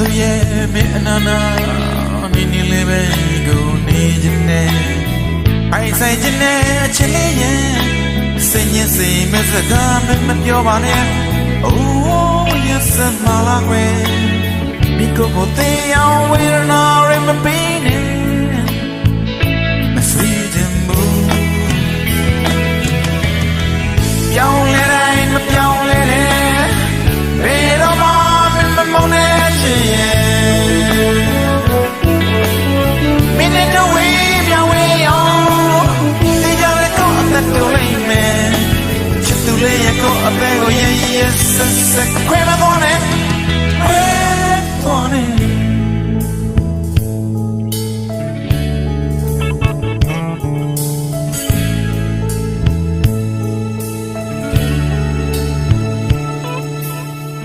သူရဲ့မင်းအနာနာနေနေလေးပဲကိုနေခြင်းနဲ့အိုင်ဆိုင်ခြင်းနဲ့အချစ်လေးရဲ့စိတ်ညစ်စိတ်မစကားမမပြောပါနဲ့ Oh yes my language မိကိုကိုသေးအောင်ဝေ ကောအသက်ကိုရဲ့ရဲ့ဆက်ဆက်ခွဲမသွားနဲ့ခွဲသွားနဲ့